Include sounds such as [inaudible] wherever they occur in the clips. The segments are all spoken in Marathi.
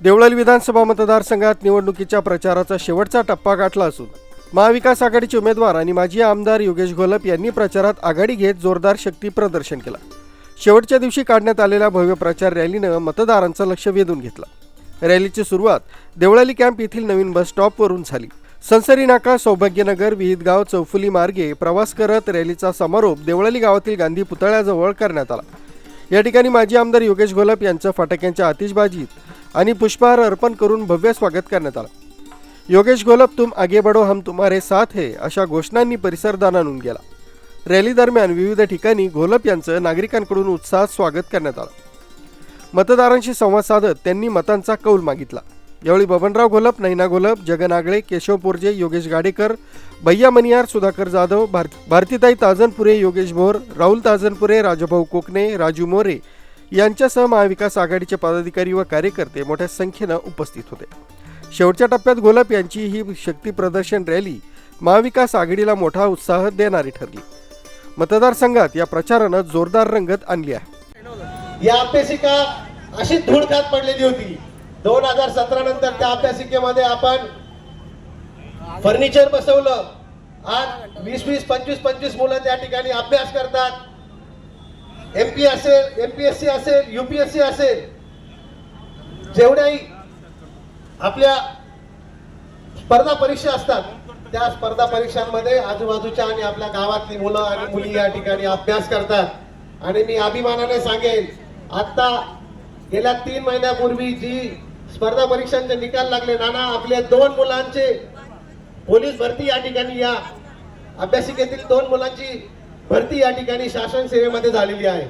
देवळाली विधानसभा मतदारसंघात निवडणुकीच्या प्रचाराचा शेवटचा टप्पा गाठला असून महाविकास आघाडीचे उमेदवार आणि माजी आमदार योगेश घोलप यांनी प्रचारात आघाडी घेत जोरदार शक्ती प्रदर्शन केलं. शेवटच्या दिवशी काढण्यात आलेल्या भव्य प्रचार रॅलीनं मतदारांचं लक्ष वेधून घेतलं. रॅलीची सुरुवात देवळाली कॅम्प येथील नवीन बस स्टॉपवरून झाली. संसरी नाका सौभाग्यनगर विहितगाव चौफुली मार्गे प्रवास करत रॅलीचा समारोप देवळाली गावातील गांधी पुतळ्याजवळ करण्यात आला. या ठिकाणी माजी आमदार योगेश घोलप यांचं फटाक्यांच्या आतिषबाजीत आणि पुष्पहार अर्पण करून भव्य स्वागत करण्यात आलं. योगेश घोलप तुम आगे बडो हम तुम्हारे साथ हे अशा घोषणांनी परिसर दानानून गेला. रॅली दरम्यान विविध ठिकाणी घोलप यांचं नागरिकांकडून उत्साहात स्वागत करण्यात आलं. मतदारांशी संवाद साधत त्यांनी मतांचा कौल मागितला. यावेळी बबनराव घोलप नैना घोलप जगन आगळे केशव पोरजे योगेश गाडेकर भैया मनियार सुधाकर जाधव भार भारतीताई ताजनपुरे योगेश भोर राहुल ताजनपुरे राजभाऊ कोकणे राजू मोरे यांच्यासह महाविकास आघाडीचे पदाधिकारी व कार्यकर्ते मोठ्या संख्येनं उपस्थित होते. शेवटच्या टप्प्यात घोलप यांची ही शक्ती प्रदर्शन रॅली महाविकास आघाडीला मोठा उत्साह देणारी ठरली. मतदारसंघात या प्रचारानं जोरदार रंगत आणली आहे. या अभ्यासिका अशी धूळ खात पडलेली होती. दोन हजार सतरा नंतर त्या अभ्यासिकेमध्ये आपण फर्निचर बसवलं. आज वीस वीस पंचवीस पंचवीस मुलं त्या ठिकाणी अभ्यास करतात. एम पी असेल सी असेल युपीएससी असेल जेवढ्याही आपल्या स्पर्धा परीक्षा असतात त्या स्पर्धा परीक्षांमध्ये आजूबाजूच्या आणि आपल्या गावातली मुलं आणि मुली या ठिकाणी अभ्यास करतात. आणि मी अभिमानाने सांगेन आता गेल्या तीन महिन्यापूर्वी जी स्पर्धा परीक्षांचे निकाल लागले नाना आपल्या दोन मुलांचे पोलीस भरती या ठिकाणी या अभ्यासिकेतील दोन मुलांची भरती या ठिकाणी शासन सेवेमध्ये झालेली आहे.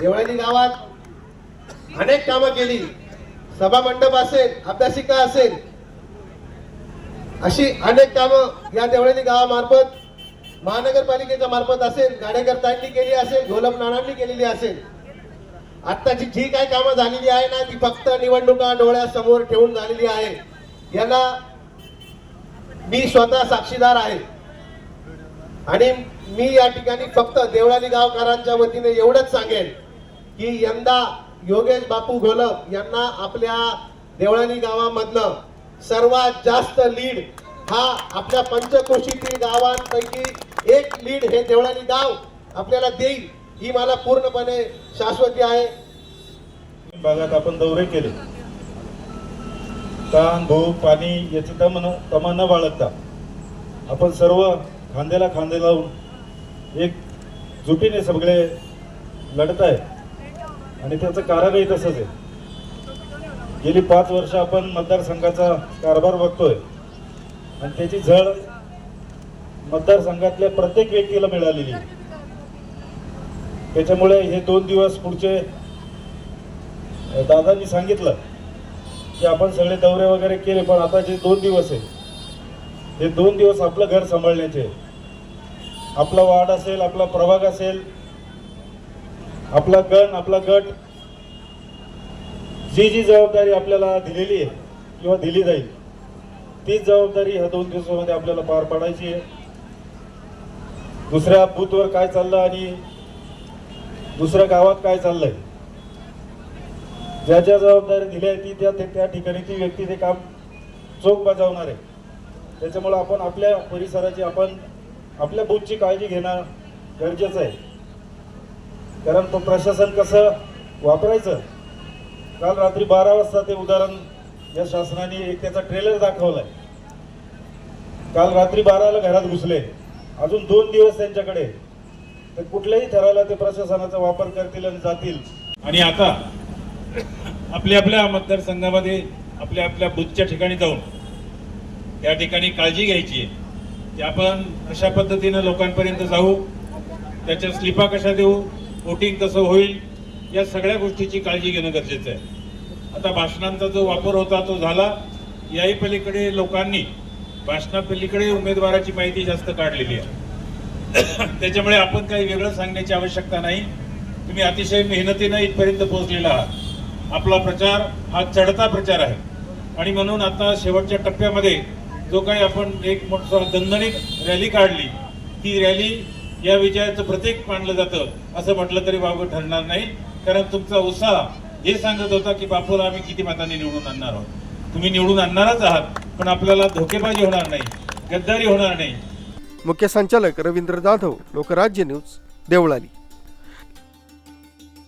देवळाली गावात अनेक कामं केली. सभा मंडप असेल अभ्यासिका असेल. अशी अनेक कामं या देवळाली गावामार्फत महानगरपालिकेच्या मार्फत असेल गाडेकर्तांनी केली असेल घोलप नानांनी केलेली असेल. आत्ताची जी काही कामं झालेली आहे ना ती फक्त निवडणुका डोळ्यासमोर ठेवून झालेली आहे. याला मी स्वतः साक्षीदार आहे. आणि मी या ठिकाणी फक्त देवळाली गावकरांच्या वतीने एवढंच सांगेन की यंदा योगेश बापू घोलप यांना आपल्या देवळाली गावामधलं सर्वात जास्त लीड हा आपल्या पंचकोशीतील गावांपैकी एक लीड हे देवळाली गाव आपल्याला देईल ही मला पूर्णपणे शाश्वती आहे. भागात आपण दौरे केले. ताण धूप पाणी याची तम न तमा न बाळगता आपण सर्व खांद्याला खांदे लावून एक जुटीने सगळे लढत आहे आणि त्याचं कारणही तसंच आहे. गेली पाच वर्ष आपण मतदारसंघाचा कारभार बघतोय. आणि त्याची झळ मतदारसंघातल्या प्रत्येक व्यक्तीला मिळालेली आहे. त्याच्यामुळे हे दोन दिवस पुढचे दादांनी सांगितलं की आपण सगळे दौरे वगैरे केले पण आता जे दोन दिवस आहे हे दोन दिवस आपलं घर सांभाळण्याचे. आपला वार्ड असेल आपला प्रभाग असेल आपला गण आपला गट जी जी जबाबदारी आपल्याला दिलेली आहे किंवा दिली जाईल तीच जबाबदारी ह्या दोन दिवसामध्ये आपल्याला पार पाडायची आहे. दुसऱ्या बूथवर काय चाललं आणि दुसऱ्या गावात काय चाललंय? ज्या ज्या जबाबदारी दिल्या आहे ती त्या त्या- त्या ठिकाणी ती व्यक्ती ते काम चोख बजावणार आहे. त्याच्यामुळं आपण आपल्या परिसराची आपण आपल्या बूथची काळजी घेणं गरजेचं आहे. कारण तो प्रशासन कसं वापरायचं? काल रात्री बारा वाजता ते उदाहरण या शासनाने एक त्याचा ट्रेलर दाखवलाय. काल रात्री बाराला घरात घुसले. अजून दोन दिवस त्यांच्याकडे. तर कुठल्याही थराला ते प्रशासनाचा वापर करतील आणि जातील. आणि आता आपल्या आपल्या मतदारसंघामध्ये आपल्या आपल्या बुथच्या ठिकाणी जाऊन या ठिकाणी काळजी घ्यायची आहे. की आपण कशा पद्धतीनं लोकांपर्यंत जाऊ त्याच्या स्लिपा कशा देऊ वोटिंग कसं होईल या सगळ्या गोष्टीची काळजी घेणं गरजेचं आहे. आता भाषणांचा जो वापर होता तो झाला. याही पलीकडे लोकांनी भाषणापलीकडे उमेदवाराची माहिती जास्त काढलेली आहे. [coughs] त्याच्यामुळे आपण काही वेगळं सांगण्याची आवश्यकता नाही. तुम्ही अतिशय मेहनतीनं इथपर्यंत पोहोचलेला आहात. आपला प्रचार हा चढता प्रचार आहे. आणि म्हणून आता शेवटच्या टप्प्यामध्ये जो काही आपण एक मोठा दणदणीत रॅली काढली ती रॅली या विजयाचं प्रतीक मानलं जातं असं म्हटलं तरी बाबू ठरणार नाही. कारण तुमचा उत्साह हे सांगत होता की बापूला आम्ही किती मतांनी निवडून आणणार आहोत. तुम्ही निवडून आणणारच आहात पण आपल्याला धोकेबाजी होणार नाही गद्दारी होणार नाही. मुख्य संचालक रवींद्र जाधव लोकराज्य न्यूज देवळाली.